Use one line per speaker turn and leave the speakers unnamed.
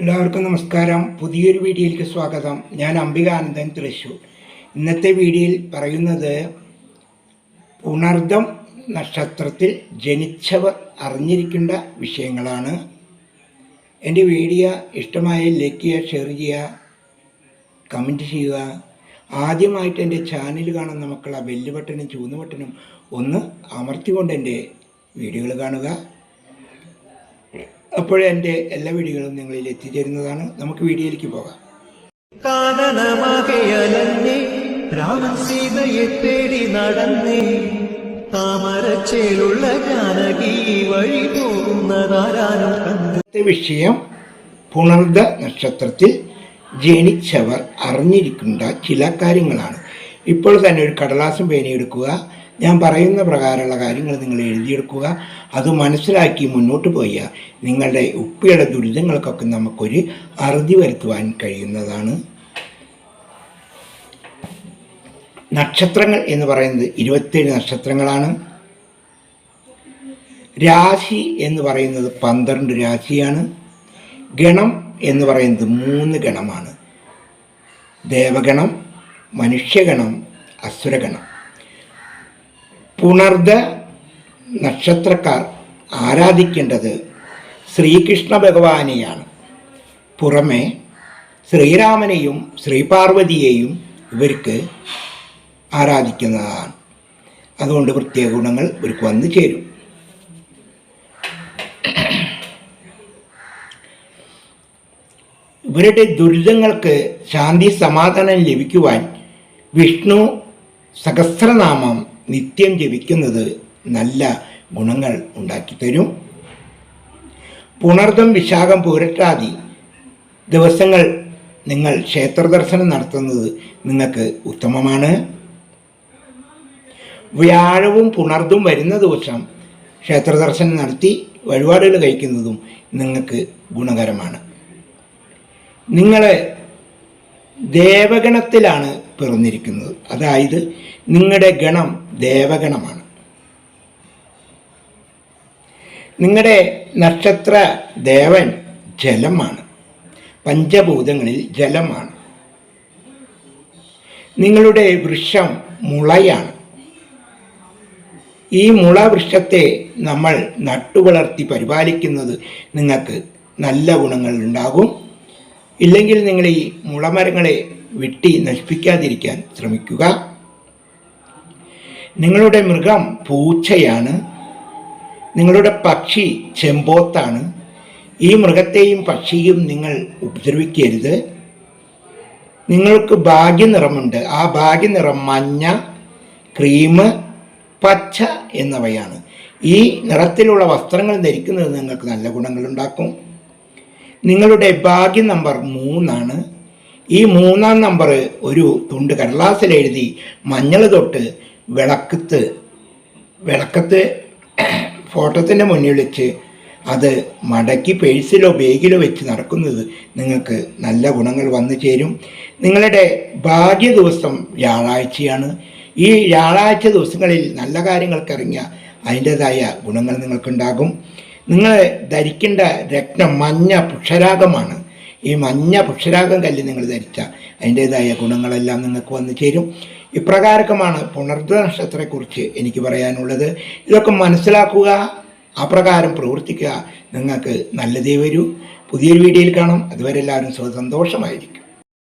എല്ലാവർക്കും നമസ്കാരം. പുതിയൊരു വീഡിയോയിലേക്ക് സ്വാഗതം. ഞാൻ അംബികാനന്ദൻ തൃശൂർ ഇന്നത്തെ വീഡിയോയിൽ പറയുന്നത് ഉണർദം നക്ഷത്രത്തിൽ ജനിച്ചവർ അറിഞ്ഞിരിക്കേണ്ട വിഷയങ്ങളാണ്. എന്റെ വീഡിയോ ഇഷ്ടമായ ലൈക്ക് ചെയ്യുക ഷെയർ ചെയ്യുക കമന്റ് ചെയ്യുക. ആദ്യമായിട്ട് എന്റെ ചാനൽ കാണുന്ന മക്കൾ ആ ബെല്ല് ബട്ടണും ചൂന്ന് ബട്ടണും ഒന്ന് അമർത്തിക്കൊണ്ട് എന്റെ വീഡിയോകൾ കാണുക. അപ്പോഴേ എന്റെ എല്ലാ വീഡിയോകളും നിങ്ങളിൽ എത്തിച്ചേരുന്നതാണ്. നമുക്ക് വീഡിയോയിലേക്ക് പോകാം.
രാമൻ സീതയെ തേടി നടന്നേ. താമരച്ചേലുള്ള ജാനകി വഴി പോകുന്നതാരാനും
വിഷയം പുണർദ നക്ഷത്രത്തിൽ ജനിച്ചവർ അറിഞ്ഞിരിക്കേണ്ട ചില കാര്യങ്ങളാണ്. ഇപ്പോൾ തന്നെ ഒരു കടലാസും പേനയെടുക്കുക ഞാൻ പറയുന്ന പ്രകാരമുള്ള കാര്യങ്ങൾ നിങ്ങൾ എഴുതിയെടുക്കുക. അത് മനസ്സിലാക്കി മുന്നോട്ട് പോയാൽ നിങ്ങളുടെ ഉപ്പിയുടെ ദുരിതങ്ങൾക്കൊക്കെ നമുക്കൊരു അറുതി വരുത്തുവാൻ കഴിയുന്നതാണ്. നക്ഷത്രങ്ങൾ എന്ന് പറയുന്നത് ഇരുപത്തേഴ് നക്ഷത്രങ്ങളാണ്. രാശി എന്ന് പറയുന്നത് പന്ത്രണ്ട് രാശിയാണ്. ഗണം എന്ന് പറയുന്നത് മൂന്ന് ഗണമാണ്. ദേവഗണം മനുഷ്യഗണം അസുരഗണം. പുണർദ നക്ഷത്രക്കാർ ആരാധിക്കേണ്ടത് ശ്രീകൃഷ്ണ ഭഗവാനെയാണ്. പുറമെ ശ്രീരാമനെയും ശ്രീപാർവതിയെയും ഇവർക്ക് ആരാധിക്കുന്നതാണ്. അതുകൊണ്ട് പ്രത്യേക ഗുണങ്ങൾ ഇവർക്ക് വന്നു ചേരും. ഇവരുടെ ദുരിതങ്ങൾക്ക് ശാന്തി സമാധാനം ലഭിക്കുവാൻ വിഷ്ണു സഹസ്രനാമം നിത്യം ജപിക്കുന്നത് നല്ല ഗുണങ്ങൾ ഉണ്ടാക്കിത്തരും പുണർദം വിശാഖം പൂരട്ടാതി ദിവസങ്ങൾ നിങ്ങൾ ക്ഷേത്ര ദർശനം നടത്തുന്നത് നിങ്ങൾക്ക് ഉത്തമമാണ്. വ്യാഴവും പുണർദും വരുന്ന ദിവസം ക്ഷേത്ര ദർശനം നടത്തി വഴിപാടുകൾ കഴിക്കുന്നതും നിങ്ങൾക്ക് ഗുണകരമാണ്. നിങ്ങളെ ദേവഗണത്തിലാണ് പിറന്നിരിക്കുന്നത്. അതായത് നിങ്ങളുടെ ഗണം ദേവഗണമാണ്. നിങ്ങളുടെ നക്ഷത്ര ദേവൻ ജലമാണ്. പഞ്ചഭൂതങ്ങളിൽ ജലമാണ്. നിങ്ങളുടെ വൃക്ഷം മുളയാണ്. ഈ മുള വൃക്ഷത്തെ നമ്മൾ നട്ടുവളർത്തി പരിപാലിക്കുന്നത് നിങ്ങൾക്ക് നല്ല ഗുണങ്ങൾ ഉണ്ടാകും ഇല്ലെങ്കിൽ നിങ്ങൾ ഈ മുളമരങ്ങളെ വെട്ടി നശിപ്പിക്കാതിരിക്കാൻ ശ്രമിക്കുക. നിങ്ങളുടെ മൃഗം പൂച്ചയാണ്. നിങ്ങളുടെ പക്ഷി ചെമ്പോത്താണ്. ഈ മൃഗത്തെയും പക്ഷിയും നിങ്ങൾ ഉപദ്രവിക്കരുത്. നിങ്ങൾക്ക് ഭാഗ്യനിറമുണ്ട്. ആ ഭാഗ്യനിറം മഞ്ഞ ക്രീം പച്ച എന്നിവയാണ്. ഈ നിറത്തിലുള്ള വസ്ത്രങ്ങൾ ധരിക്കുന്നത് നിങ്ങൾക്ക് നല്ല ഗുണങ്ങളുണ്ടാക്കും. നിങ്ങളുടെ ഭാഗ്യ നമ്പർ മൂന്നാണ്. ഈ മൂന്നാം നമ്പർ ഒരു തുണ്ട് കടലാസിൽ എഴുതി മഞ്ഞൾ തൊട്ട് വിളക്കത്ത് വിളക്കത്ത് ഫോട്ടോത്തിന്റെ മുന്നിൽ വെച്ച് അത് മടക്കി പേഴ്സിലോ ബേഗിലോ വെച്ച് നടക്കുന്നത് നിങ്ങൾക്ക് നല്ല ഗുണങ്ങൾ വന്നു ചേരും. നിങ്ങളുടെ ഭാഗ്യ ദിവസം വ്യാഴാഴ്ചയാണ്. ഈ വ്യാഴാഴ്ച ദിവസങ്ങളിൽ നല്ല കാര്യങ്ങൾക്ക് ഇറങ്ങിയ അതിന്റെതായ ഗുണങ്ങൾ നിങ്ങൾക്കുണ്ടാകും. നിങ്ങൾ ധരിക്കേണ്ട രക്തം മഞ്ഞ പുക്ഷരാഗമാണ് ഈ മഞ്ഞ പുക്ഷരാഗം കല്ല് നിങ്ങൾ ധരിച്ചാൽ അതിന്റെതായ ഗുണങ്ങളെല്ലാം നിങ്ങൾക്ക് വന്നു ചേരും. ഇപ്രകാരമാണ് പുണർദ നക്ഷത്രത്തെക്കുറിച്ച് എനിക്ക് പറയാനുള്ളത്. ഇതൊക്കെ മനസ്സിലാക്കുക അപ്രകാരം പ്രവർത്തിക്കുക. നിങ്ങൾക്ക് നല്ലതേ വരൂ. പുതിയൊരു വീഡിയോയിൽ കാണാം. അതുവരെ എല്ലാവരും സുഖ സന്തോഷമായിരിക്കും.